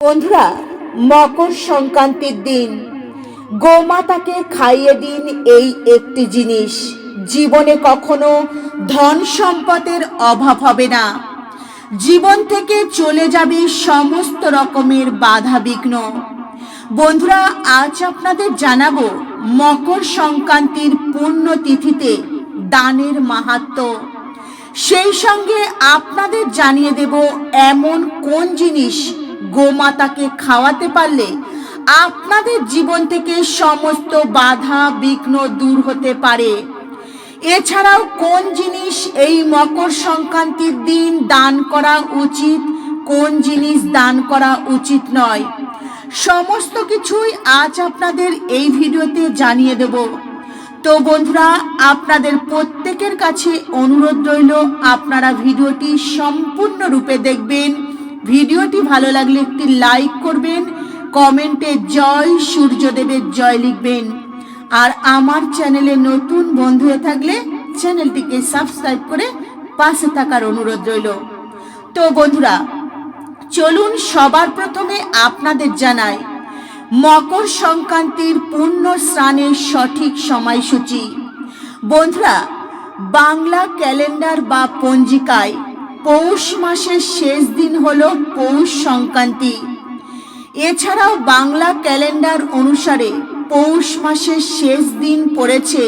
বন্ধুরা, মকর সংক্রান্তির দিন। গোমাতাকে খাইয়ে দিন এই একটি জিনিস। জীবনে কখনো ধন সম্পদের অভাব হবে না। জীবন থেকে চলে যাবে সমস্ত রকমের বাধা বিঘ্ন। বন্ধুরা, আজ আপনাদের জানাব মকর সংক্রান্তির পূর্ণ তিথিতে দানের মাহাত্ম্য সেই সঙ্গে আপনাদের জানিয়ে দেব এমন কোন জিনিস গোমাতাকে খাওয়াতে পারলে আপনাদের জীবন থেকে সমস্ত বাধা, বিঘ্ন দূর হতে পারে। এছাড়াও কোন জিনিস এই মকর সংক্রান্তির দিন দান করা উচিত, কোন জিনিস দান করা উচিত নয়? সমস্ত কিছুই আজ আপনাদের এই ভিডিওতে জানিয়ে দেব। তো বন্ধুরা, আপনাদের প্রত্যেকের কাছে অনুরোধ রইল, আপনারা ভিডিওটি সম্পূর্ণরূপে দেখবেন। ভিডিওটি ভালো লাগলে একটি লাইক করবেন, কমেন্টে জয় সূর্যদেবের জয় লিখবেন। আর আমার চ্যানেলে নতুন বন্ধু হয়ে থাকলে চ্যানেলটিকে সাবস্ক্রাইব করে পাশে থাকার অনুরোধ রইল। তো বন্ধুরা, চলুন সবার প্রথমে আপনাদের জানাই, মকর সংক্রান্তির পূর্ণ স্নানের সঠিক সময়সূচি। বন্ধুরা, বাংলা ক্যালেন্ডার বা পঞ্জিকায় পৌষ মাসের শেষ দিন হল পৌষ সংক্রান্তি। এছাড়াও বাংলা ক্যালেন্ডার অনুসারে পৌষ মাসের শেষ দিন পড়েছে।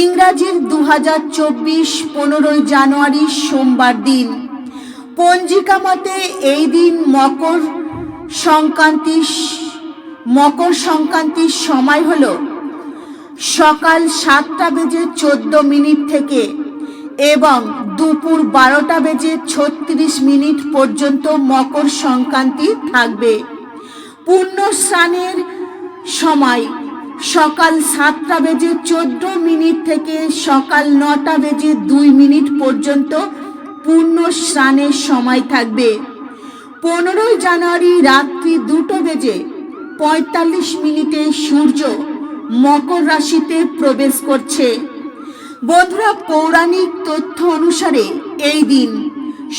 ইংরাজির দু হাজার চব্বিশ পনেরোই জানুয়ারি সোমবার দিন। পঞ্জিকা মতে এই দিন মকর সংক্রান্তি মকর সংক্রান্তির সময় হল সকাল সাতটা বেজে চোদ্দ মিনিট থেকে এবং দুপুর বারোটা বেজে ছত্রিশ মিনিট পর্যন্ত মকর সংক্রান্তি থাকবে। পূর্ণ স্নানের সময় সকাল সাতটা বেজে চোদ্দ মিনিট থেকে সকাল নটা বেজে দুই মিনিট পর্যন্ত পূর্ণ স্নানের সময় থাকবে। পনেরোই জানুয়ারি রাত্রি দুটো বেজে পঁয়তাল্লিশ মিনিটে সূর্য মকর রাশিতে প্রবেশ করছে। বন্ধুরা, পৌরাণিক তথ্য অনুসারে এই দিন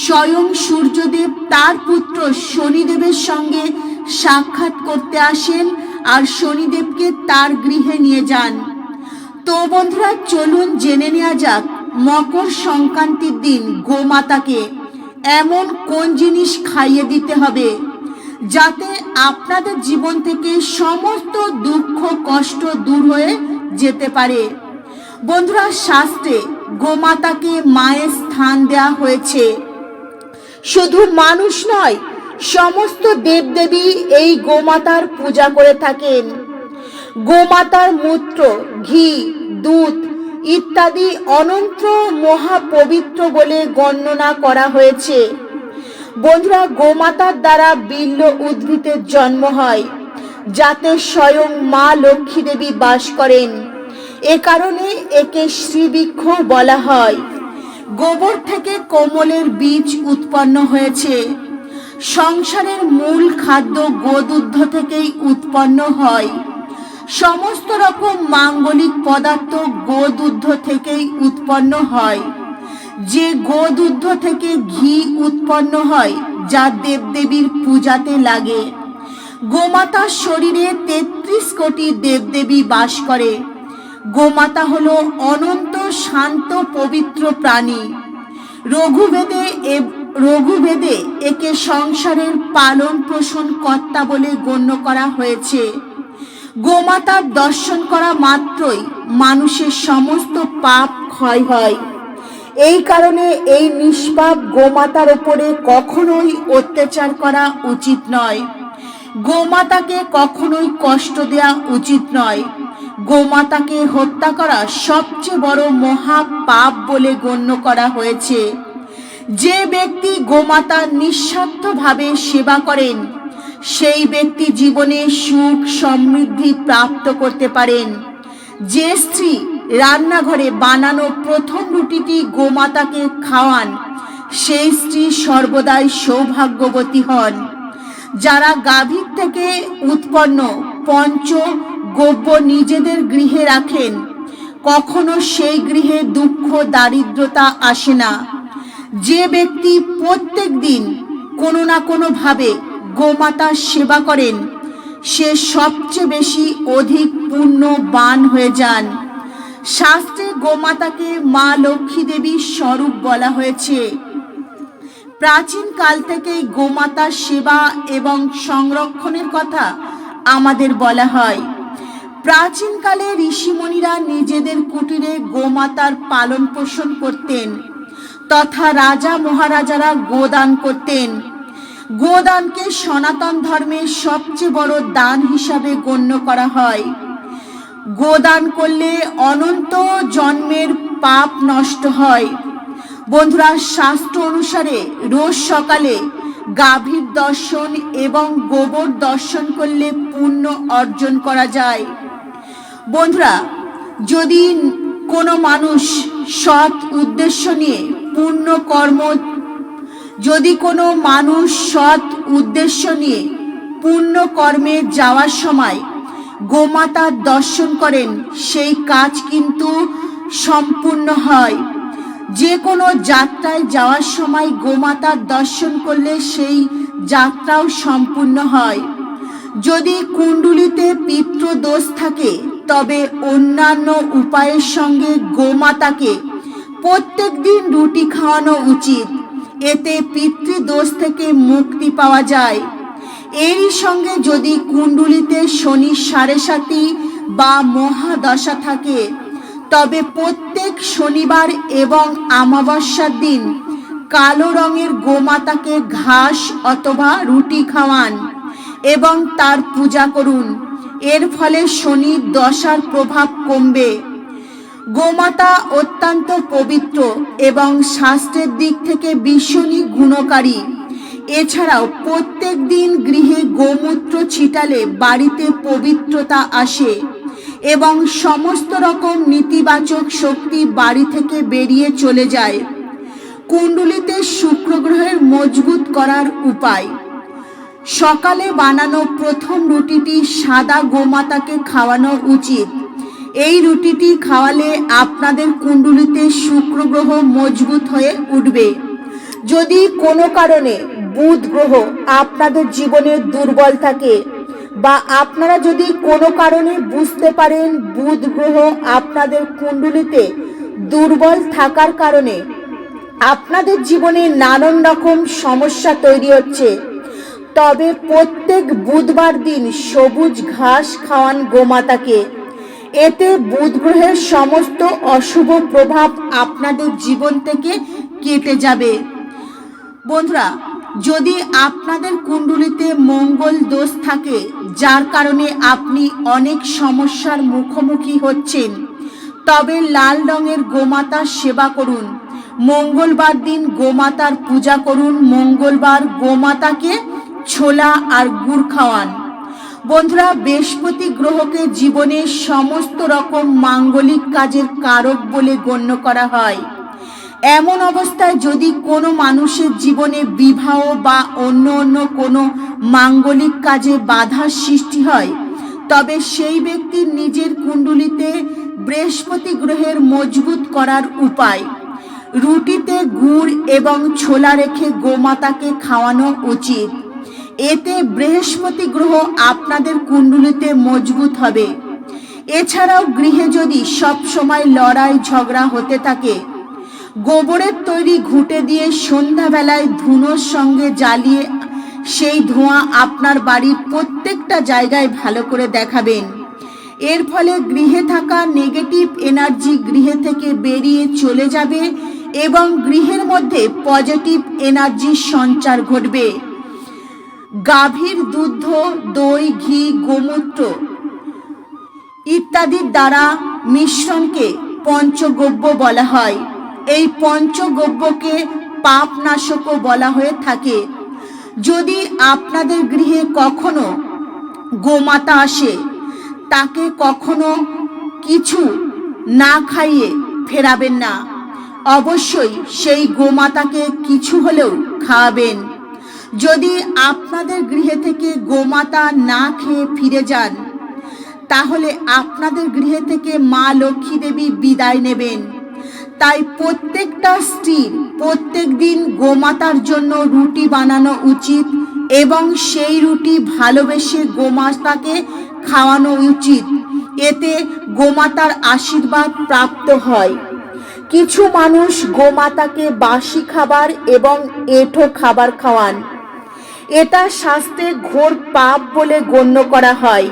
স্বয়ং সূর্যদেব তার পুত্র শনিদেবের সঙ্গে সাক্ষাৎ করতে আসেন আর শনিদেবকে তার গৃহে নিয়ে যান। তো বন্ধুরা, চলুন জেনে নেওয়া যাক মকর সংক্রান্তির দিন গোমাতাকে এমন কোন জিনিস খাইয়ে দিতে হবে যাতে আপনাদের জীবন থেকে সমস্ত দুঃখ, কষ্ট দূর হয়ে যেতে পারে। বন্ধুরা শাস্ত্রে গোমাতাকে মায়ের স্থান দেওয়া হয়েছে। শুধু মানুষ নয়, সমস্ত দেবদেবী এই গোমাতার পূজা করে থাকেন। গোমাতার মূত্র, ঘি, দুধ ইত্যাদি অনন্ত মহাপবিত্র বলে গণনা করা হয়েছে। বন্ধুরা, গোমাতার দ্বারা বিল্ল উদ্ভিদের জন্ম হয়, যাতে স্বয়ং মা লক্ষ্মী দেবী বাস করেন। এ কারণে একে শ্রীবৃক্ষ বলা হয়। গোবর থেকে কোমলের বীজ উৎপন্ন হয়েছে। সংসারের মূল খাদ্য গোদুদ্ধ থেকেই উৎপন্ন হয়। সমস্ত রকম মাঙ্গলিক পদার্থ গোদুদ্ধ থেকেই উৎপন্ন হয়। যে গোদুদ্ধ থেকে ঘি উৎপন্ন হয়, যা দেবদেবীর পূজাতে লাগে। গোমাতার শরীরে তেত্রিশ কোটি দেবদেবী বাস করে। গোমাতা হলো অনন্ত শান্ত পবিত্র প্রাণী। রঘুবেদে রঘুবেদে একে সংসারের পালন পোষণ কর্তা বলে গণ্য করা হয়েছে। গোমাতার দর্শন করা মাত্রই মানুষের সমস্ত পাপ ক্ষয় হয়। এই কারণে এই নিষ্পাপ গোমাতার ওপরে কখনোই অত্যাচার করা উচিত নয়। গোমাতাকে কখনোই কষ্ট দেওয়া উচিত নয়। গোমাতাকে হত্যা করা সবচেয়ে বড় মহা পাপ বলে গণ্য করা হয়েছে। যে ব্যক্তি গোমাতার নিঃস্বার্থভাবে সেবা করেন, সেই ব্যক্তি জীবনে সুখ সমৃদ্ধি প্রাপ্ত করতে পারেন। যে স্ত্রী রান্নাঘরে বানানো প্রথম রুটিটি গোমাতাকে খাওয়ান, সেই স্ত্রী সর্বদাই সৌভাগ্যবতী হন। যারা গাভীর থেকে উৎপন্ন পঞ্চ গব্য নিজেদের গৃহে রাখেন। কখনো সেই গৃহে দুঃখ, দারিদ্রতা আসে না। যে ব্যক্তি প্রত্যেক দিন কোনো না কোনো ভাবে গোমাতার সেবা করেন, সে সবচেয়ে বেশি অধিক পুণ্যবান হয়ে যান। শাস্ত্রে গোমাতাকে মা লক্ষ্মী দেবীর স্বরূপ বলা হয়েছে। প্রাচীন কাল থেকেই গোমাতার সেবা এবং সংরক্ষণের কথা আমাদের বলা হয়। প্রাচীনকালে ঋষিমণিরা নিজেদের কুটিরে গোমাতার পালন পোষণ করতেন, তথা রাজা মহারাজারা গোদান করতেন। গোদানকে সনাতন ধর্মের সবচেয়ে বড় দান হিসাবে গণ্য করা হয়। গোদান করলে অনন্ত জন্মের পাপ নষ্ট হয়। বন্ধুরা, শাস্ত্র অনুসারে রোজ সকালে গাভীর দর্শন এবং গোবর দর্শন করলে পুণ্য অর্জন করা যায়। বন্ধুরা, যদি কোনো মানুষ সৎ উদ্দেশ্য নিয়ে পূর্ণ কর্ম, যদি কোনো মানুষ সৎ উদ্দেশ্য নিয়ে পূর্ণ কর্মে যাওয়ার সময় গোমাতার দর্শন করেন, সেই কাজ কিন্তু সম্পূর্ণ হয়। যে কোনো যাত্রায় যাওয়ার সময় গোমাতার দর্শন করলে সেই যাত্রাও সম্পূর্ণ হয়। যদি কুণ্ডুলিতে পিতৃদোষ থাকে, তবে অন্যান্য উপায়ের সঙ্গে গোমাতাকে প্রত্যেক দিন রুটি খাওয়ানো উচিত। এতে পিতৃদোষ থেকে মুক্তি পাওয়া যায়। এরই সঙ্গে যদি কুণ্ডুলিতে শনি সাড়ে সাতি বা মহাদশা থাকে তবে প্রত্যেক শনিবার এবং আমাবস্যার দিন কালো রঙের গোমাতাকে ঘাস অথবা রুটি খাওয়ান এবং তার পূজা করুন। এর ফলে শনির দশার প্রভাব কমবে। গোমাতা অত্যন্ত পবিত্র এবং স্বাস্থ্যের দিক থেকে ভীষণই গুণকারী। এছাড়াও প্রত্যেক দিন গৃহে গোমূত্র ছিটালে বাড়িতে পবিত্রতা আসে। এবং সমস্ত রকম নেতিবাচক শক্তি বাড়ি থেকে বেরিয়ে চলে যায়। কুণ্ডলিতে শুক্র গ্রহের মজবুত করার উপায়। সকালে বানানো প্রথম রুটিটি সাদা গোমাতাকে খাওয়ানো উচিত। এই রুটিটি খাওয়ালে আপনাদের কুণ্ডলিতে শুক্র গ্রহ মজবুত হয়ে উঠবে। যদি কোনো কারণে বুধ গ্রহ আপনাদের জীবনে দুর্বল থাকে বা আপনারা যদি কোনো কারণে বুঝতে পারেন বুধ গ্রহ আপনাদের কুণ্ডলিতে দুর্বল থাকার কারণে আপনাদের জীবনে নানান রকম সমস্যা তৈরি হচ্ছে, তবে প্রত্যেক বুধবার দিন সবুজ ঘাস খাওয়ান গোমাতাকে। এতে বুধ গ্রহের সমস্ত অশুভ প্রভাব আপনাদের জীবন থেকে কেটে যাবে। বন্ধুরা যদি আপনাদের কুণ্ডলিতে মঙ্গল দোষ থাকে, যার কারণে আপনি অনেক সমস্যার মুখোমুখি হচ্ছেন, তবে লাল রঙের গোমাতার সেবা করুন। মঙ্গলবার দিন গোমাতার পূজা করুন। মঙ্গলবার গোমাতাকে ছোলা আর গুড় খাওয়ান। বন্ধুরা, বৃহস্পতি গ্রহকে জীবনের সমস্ত রকম মাঙ্গলিক কাজের কারক বলে গণ্য করা হয়। এমন অবস্থায় যদি কোনো মানুষের জীবনে বিবাহ বা অন্য অন্য কোনো মাঙ্গলিক কাজে বাধার সৃষ্টি হয়, তবে সেই ব্যক্তির নিজের কুণ্ডলিতে বৃহস্পতি গ্রহের মজবুত করার উপায়। রুটিতে গুড় এবং ছোলা রেখে গোমাতাকে খাওয়ানো উচিত। এতে বৃহস্পতি গ্রহ আপনাদের কুণ্ডলিতে মজবুত হবে। এছাড়াও গৃহে যদি সব সময় লড়াই ঝগড়া হতে থাকে গোবরের তৈরি ঘুঁটে দিয়ে সন্ধ্যাবেলায় ধুনোর সঙ্গে জ্বালিয়ে সেই ধোঁয়া আপনার বাড়ির প্রত্যেকটা জায়গায় ভালো করে দেখাবেন। এর ফলে গৃহে থাকা নেগেটিভ এনার্জি গৃহে থেকে বেরিয়ে চলে যাবে এবং গৃহের মধ্যে পজিটিভ এনার্জির সঞ্চার ঘটবে। গাভীর দুধ দই, ঘি, গোমূত্র ইত্যাদির দ্বারা মিশ্রণকে পঞ্চগব্য বলা হয়। এই পঞ্চগব্যকে পাপনাশকও বলা হয়ে থাকে। যদি আপনাদের গৃহে কখনো গোমাতা আসে, তাকে কখনো কিছু না খাইয়ে ফেরাবেন না। অবশ্যই সেই গোমাতাকে কিছু হলেও খাওয়াবেন। যদি আপনাদের গৃহে থেকে গোমাতা না খেয়ে ফিরে যান, তাহলে আপনাদের গৃহে থেকে মা লক্ষ্মী দেবী বিদায় নেবেন। তাই প্রত্যেকটা স্ত্রীর প্রত্যেক দিন গোমাতার জন্য রুটি বানানো উচিত এবং সেই রুটি ভালোবেসে গোমাতাকে খাওয়ানো উচিত। এতে গোমাতার আশীর্বাদ প্রাপ্ত হয়। কিছু মানুষ গোমাতাকে বাসি খাবার এবং এঁঠো খাবার খাওয়ান। এটা স্বাস্থ্যে ঘোর পাপ বলে গণ্য করা হয়।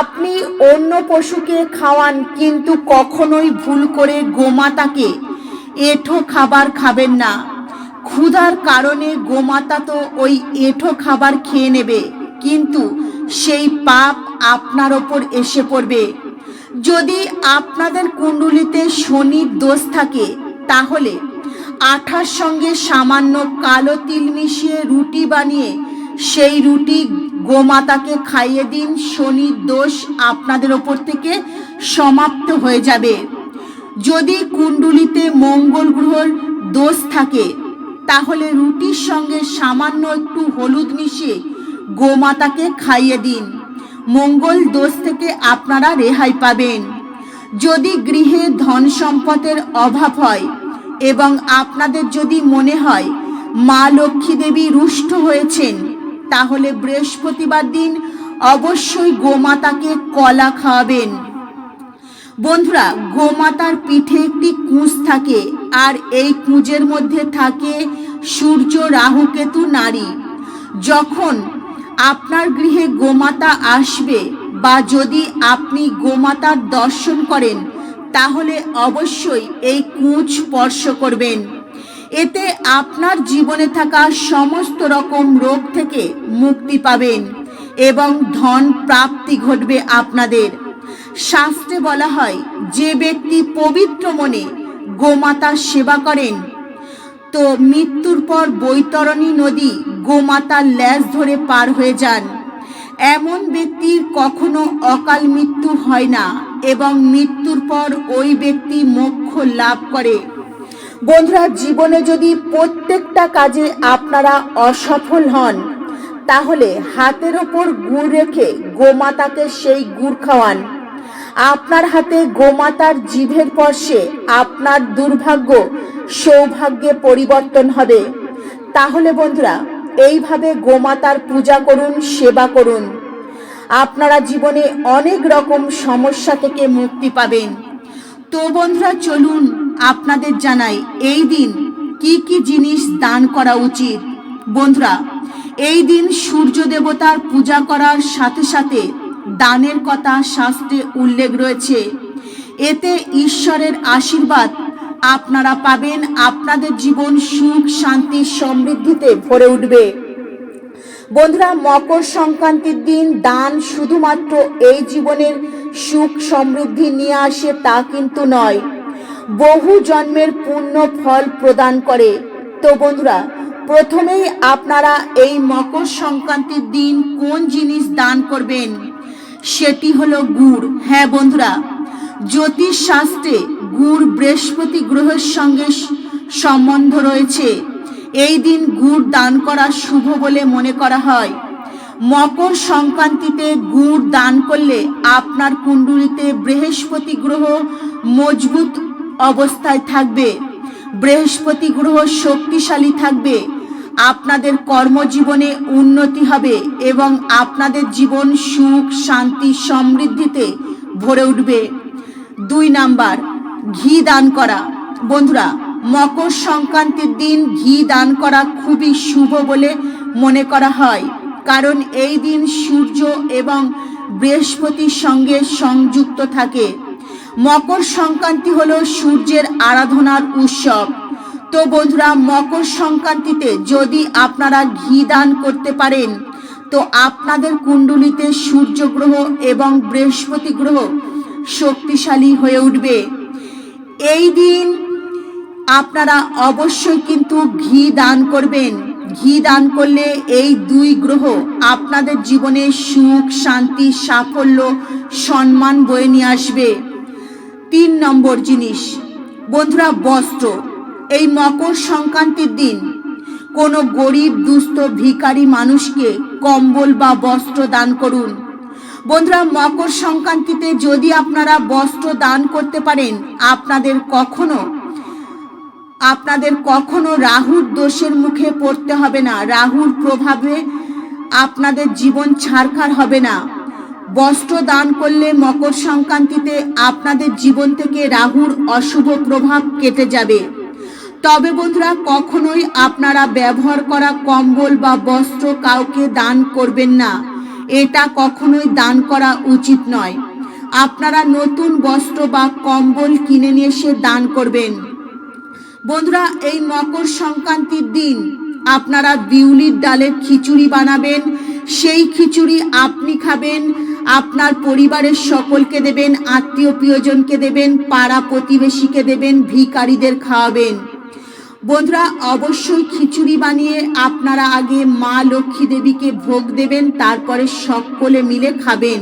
আপনি অন্য পশুকে খাওয়ান, কিন্তু কখনোই ভুল করে গোমাতাকে। এঁঠো খাবার খাবেন না। ক্ষুধার কারণে গোমাতা তো ওই এঁঠো খাবার খেয়ে নেবে, কিন্তু সেই পাপ আপনার ওপর এসে পড়বে। যদি আপনাদের কুণ্ডলিতে শনির দোষ থাকে, তাহলে আঠার সঙ্গে সামান্য কালো তিল মিশিয়ে রুটি বানিয়ে সেই রুটি গোমাতাকে খাইয়ে দিন, শনির দোষ আপনাদের ওপর থেকে সমাপ্ত হয়ে যাবে। যদি কুণ্ডলিতে মঙ্গল গ্রহর দোষ থাকে, তাহলে রুটির সঙ্গে সামান্য একটু হলুদ মিশিয়ে গোমাতাকে খাইয়ে দিন। মঙ্গল দোষ থেকে আপনারা রেহাই পাবেন। যদি গৃহে ধন সম্পদের অভাব হয় এবং আপনাদের যদি মনে হয় মা লক্ষ্মী দেবী রুষ্ট হয়েছেন তাহলে বৃহস্পতিবার দিন অবশ্যই গোমাতাকে কলা খাওয়াবেন। বন্ধুরা, গোমাতার পিঠে একটি কুঁজ থাকে আর এই কুঁজের মধ্যে থাকে সূর্য, রাহু, কেতু, নারী। যখন আপনার গৃহে গোমাতা আসবে বা যদি আপনি গোমাতার দর্শন করেন, তাহলে অবশ্যই এই কুঁজ স্পর্শ করবেন। এতে আপনার জীবনে থাকা সমস্ত রকম রোগ থেকে মুক্তি পাবেন এবং ধন প্রাপ্তি ঘটবে আপনাদের। শাস্ত্রে বলা হয়, যে ব্যক্তি পবিত্র মনে গোমাতার সেবা করেন, তো মৃত্যুর পর বৈতরণী নদী গোমাতার ল্যাজ ধরে পার হয়ে যান। এমন ব্যক্তির কখনো অকাল মৃত্যু হয় না এবং মৃত্যুর পর ওই ব্যক্তি মোক্ষ লাভ করে। বন্ধুরা, জীবনে যদি প্রত্যেকটা কাজে আপনারা অসফল হন, তাহলে হাতের ওপর গুড় রেখে গোমাতাকে সেই গুড় খাওয়ান। আপনার হাতে গোমাতার জিভের পর্শে আপনার দুর্ভাগ্য, সৌভাগ্যে পরিবর্তন হবে। তাহলে বন্ধুরা, এইভাবে গোমাতার পূজা করুন, সেবা করুন। আপনারা জীবনে অনেক রকম সমস্যা থেকে মুক্তি পাবেন। তো বন্ধুরা, চলুন আপনাদের জানাই এই দিন কি কি জিনিস দান করা উচিত। বন্ধুরা, এই দিন সূর্য দেবতার পূজা করার সাথে সাথে দানের কথা শাস্ত্রে উল্লেখ রয়েছে। এতে ঈশ্বরের আশীর্বাদ আপনারা পাবেন, আপনাদের জীবন সুখ, শান্তি, সমৃদ্ধিতে ভরে উঠবে। বন্ধুরা, মকর সংক্রান্তির দিন দান শুধুমাত্র এই জীবনের সুখ সমৃদ্ধি নিয়ে আসে তা কিন্তু নয়। বহু জন্মের পূর্ণ ফল প্রদান করে। তো বন্ধুরা, প্রথমেই আপনারা এই মকর সংক্রান্তির দিন কোন জিনিস দান করবেন? সেটি হলো গুড়। হ্যাঁ বন্ধুরা জ্যোতিষ শাস্ত্রে গুড় বৃহস্পতি গ্রহের সঙ্গে সম্বন্ধ রয়েছে। এই দিন গুড় দান করা শুভ বলে মনে করা হয়। মকর সংক্রান্তিতে গুড় দান করলে আপনার কুণ্ডুলিতে বৃহস্পতি গ্রহ মজবুত অবস্থায় থাকবে। বৃহস্পতি গ্রহ শক্তিশালী থাকবে। আপনাদের কর্মজীবনে উন্নতি হবে এবং আপনাদের জীবন সুখ, শান্তি, সমৃদ্ধিতে ভরে উঠবে। দুই নাম্বার, ঘি দান করা। বন্ধুরা, মকর সংক্রান্তির দিন ঘি দান করা খুবই শুভ বলে মনে করা হয়। কারণ এই দিন সূর্য এবং বৃহস্পতির সঙ্গে সংযুক্ত থাকে। মকর সংক্রান্তি হলো সূর্যের আরাধনার উৎসব। তো বন্ধুরা, মকর সংক্রান্তিতে যদি আপনারা ঘি দান করতে পারেন, তো আপনাদের কুণ্ডলিতে সূর্য গ্রহ এবং বৃহস্পতি গ্রহ শক্তিশালী হয়ে উঠবে। এই দিন আপনারা অবশ্যই কিন্তু ঘি দান করবেন। ঘি দান করলে এই দুই গ্রহ আপনাদের জীবনে সুখ, শান্তি, সাফল্য, সম্মান বয়ে নিয়ে আসবে। তিন নম্বর জিনিস, বন্ধুরা বস্ত্র। এই মকর সংক্রান্তির দিন কোনো গরিব, দুস্থ, ভিখারি মানুষকে কম্বল বা বস্ত্র দান করুন। বন্ধুরা, মকর সংক্রান্তিতে যদি আপনারা বস্ত্র দান করতে পারেন, আপনাদের কখনো আপনাদের কখনো রাহুর দোষের মুখে পড়তে হবে না। রাহুর প্রভাবে আপনাদের জীবন ছাড়খার হবে না। বস্ত্র দান করলে মকর সংক্রান্তিতে আপনাদের জীবন থেকে রাহুর অশুভ প্রভাব কেটে যাবে। তবে বন্ধুরা, কখনোই আপনারা ব্যবহার করা কম্বল বা বস্ত্র কাউকে দান করবেন না। এটা কখনোই দান করা উচিত নয়। আপনারা নতুন বস্ত্র বা কম্বল কিনে নিয়ে এসে দান করবেন। বন্ধুরা, এই মকর সংক্রান্তির দিন আপনারা বিউলির ডালের খিচুড়ি বানাবেন। সেই খিচুড়ি আপনি খাবেন, আপনার পরিবারের সকলকে দেবেন, আত্মীয় প্রিয়জনকে দেবেন, পাড়া প্রতিবেশীকে দেবেন ভিকারীদের খাওয়াবেন। বন্ধুরা, অবশ্যই খিচুড়ি বানিয়ে আপনারা আগে মা লক্ষ্মী দেবীকে ভোগ দেবেন, তারপরে সকলে মিলে খাবেন।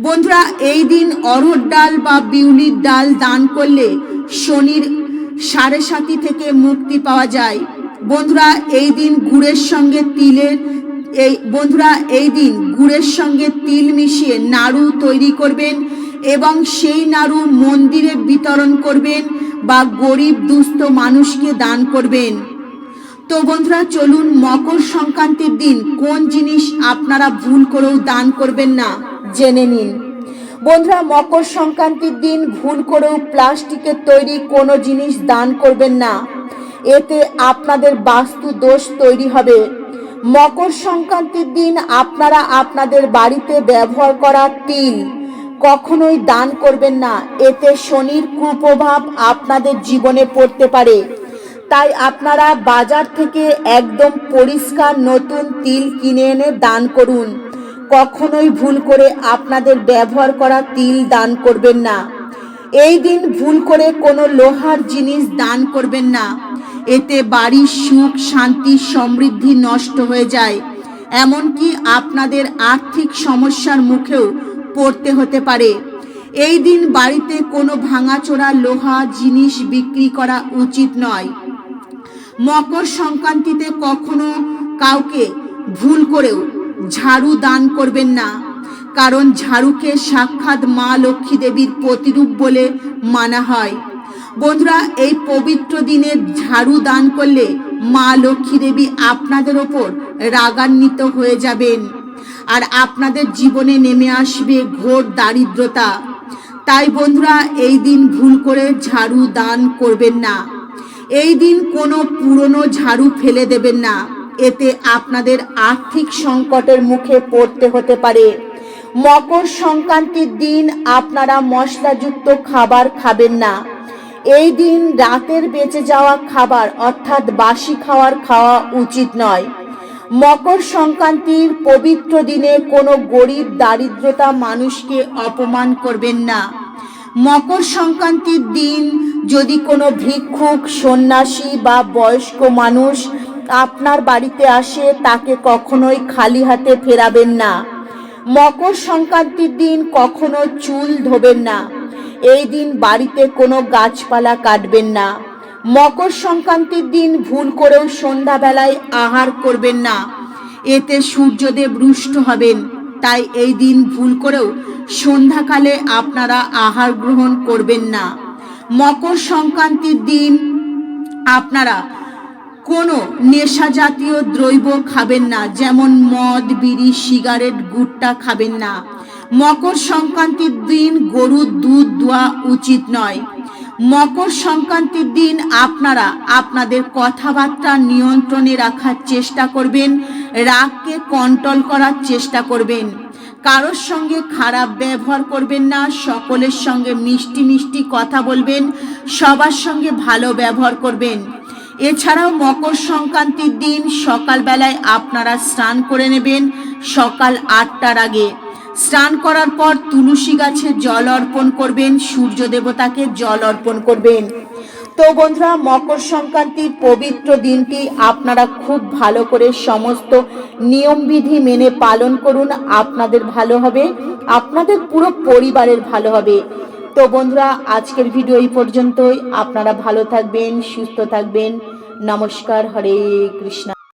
বন্ধুরা, এই দিন অরহর ডাল বা বিউলির ডাল দান করলে শনির সাড়ে সাতি থেকে মুক্তি পাওয়া যায়। বন্ধুরা, এই দিন গুড়ের সঙ্গে তিলের এই, বন্ধুরা, এই দিন গুড়ের সঙ্গে তিল মিশিয়ে নাড়ু তৈরি করবেন এবং সেই নাড়ু মন্দিরে বিতরণ করবেন বা গরিব দুস্থ মানুষকে দান করবেন। তো বন্ধুরা, চলুন মকর সংক্রান্তির দিন কোন জিনিস আপনারা ভুল করেও দান করবেন না, জেনে নিন। বন্ধুরা, মকর সংক্রান্তির দিন ভুল করেও প্লাস্টিকের তৈরি কোনো জিনিস দান করবেন না। এতে আপনাদের বাস্তু দোষ তৈরি হবে। মকর সংক্রান্তির দিন আপনারা আপনাদের বাড়িতে ব্যবহার করা তিল কখনোই দান করবেন না। এতে শনির কুপ্রভাব আপনাদের জীবনে পড়তে পারে। তাই আপনারা বাজার থেকে একদম পরিষ্কার নতুন তিল কিনে এনে দান করুন। কখনোই ভুল করে আপনাদের ব্যবহার করা তিল দান করবেন না। এই দিন ভুল করে কোনো লোহার জিনিস দান করবেন না। এতে বাড়ির সুখ, শান্তি, সমৃদ্ধি নষ্ট হয়ে যায়। এমনকি আপনাদের আর্থিক সমস্যার মুখেও পড়তে হতে পারে। এই দিন বাড়িতে কোনো ভাঙাচোরা লোহা জিনিস বিক্রি করা উচিত নয়। মকর সংক্রান্তিতে কখনো কাউকে ভুল করেও ঝাড়ু দান করবেন না। কারণ ঝাড়ুকে সাক্ষাৎ মা লক্ষ্মী দেবীর প্রতিরূপ বলে মানা হয়। বন্ধুরা, এই পবিত্র দিনে ঝাড়ু দান করলে মা লক্ষ্মী দেবী আপনাদের ওপর রাগান্বিত হয়ে যাবেন আর আপনাদের জীবনে নেমে আসবে ঘোর দারিদ্রতা। তাই বন্ধুরা, এই দিন ভুল করে ঝাড়ু দান করবেন না। এই দিন কোনো পুরনো ঝাড়ু ফেলে দেবেন না। এতে আপনাদের আর্থিক সংকটের মুখে পড়তে হতে পারে। মকর সংক্রান্তির দিন আপনারা মশলাযুক্ত খাবার খাবেন না। এই দিন রাতের বেঁচে যাওয়া খাবার অর্থাৎ বাসি খাওয়ার খাওয়া উচিত নয়। মকর সংক্রান্তির পবিত্র দিনে কোনো গরিব দারিদ্রতা মানুষকে অপমান করবেন না। মকর সংক্রান্তির দিন যদি কোনো ভিক্ষুক, সন্ন্যাসী বা বয়স্ক মানুষ আপনার বাড়িতে আসে, তাকে কখনোই খালি হাতে ফেরাবেন না। মকর সংক্রান্তির দিন কখনো চুল ধোবেন না। এই দিন বাড়িতে কোনো গাছপালা কাটবেন না। মকর সংক্রান্তির দিন ভুল করেও সন্ধ্যাবেলায় আহার করবেন না। এতে সূর্যদেব রুষ্ট হবেন। তাই এই দিন ভুল করেও সন্ধ্যাকালে আপনারা আহার গ্রহণ করবেন না। মকর সংক্রান্তির দিন আপনারা কোনো নেশা জাতীয় দ্রব্য খাবেন না, যেমন মদ, বিড়ি, সিগারেট, গুটটা খাবেন না। মকর সংক্রান্তির দিন গরুর দুধ দোয়া উচিত নয়। মকর সংক্রান্তির দিন আপনারা আপনাদের কথাবার্তা নিয়ন্ত্রণে রাখার চেষ্টা করবেন, রাগকে কন্ট্রোল করার চেষ্টা করবেন। কারোর সঙ্গে খারাপ ব্যবহার করবেন না, সকলের সঙ্গে মিষ্টি মিষ্টি কথা বলবেন, সবার সঙ্গে ভালো ব্যবহার করবেন। এছাড়াও মকর সংক্রান্তির দিন সকালবেলায় আপনারা স্নান করে নেবেন সকাল আটটার আগে। স্নান করার পর তুলসী গাছে জল অর্পণ করবেন, সূর্য দেবতাকে জল অর্পণ করবেন। তো বন্ধুরা, মকর সংক্রান্তির পবিত্র দিনটি আপনারা খুব ভালো করে সমস্ত নিয়মবিধি মেনে পালন করুন, আপনাদের ভালো হবে, আপনাদের পুরো পরিবারের ভালো হবে। তো বন্ধুরা আজকের ভিডিও এই পর্যন্তই। আপনারা ভালো থাকবেন সুস্থ থাকবেন। নমস্কার হরে কৃষ্ণ।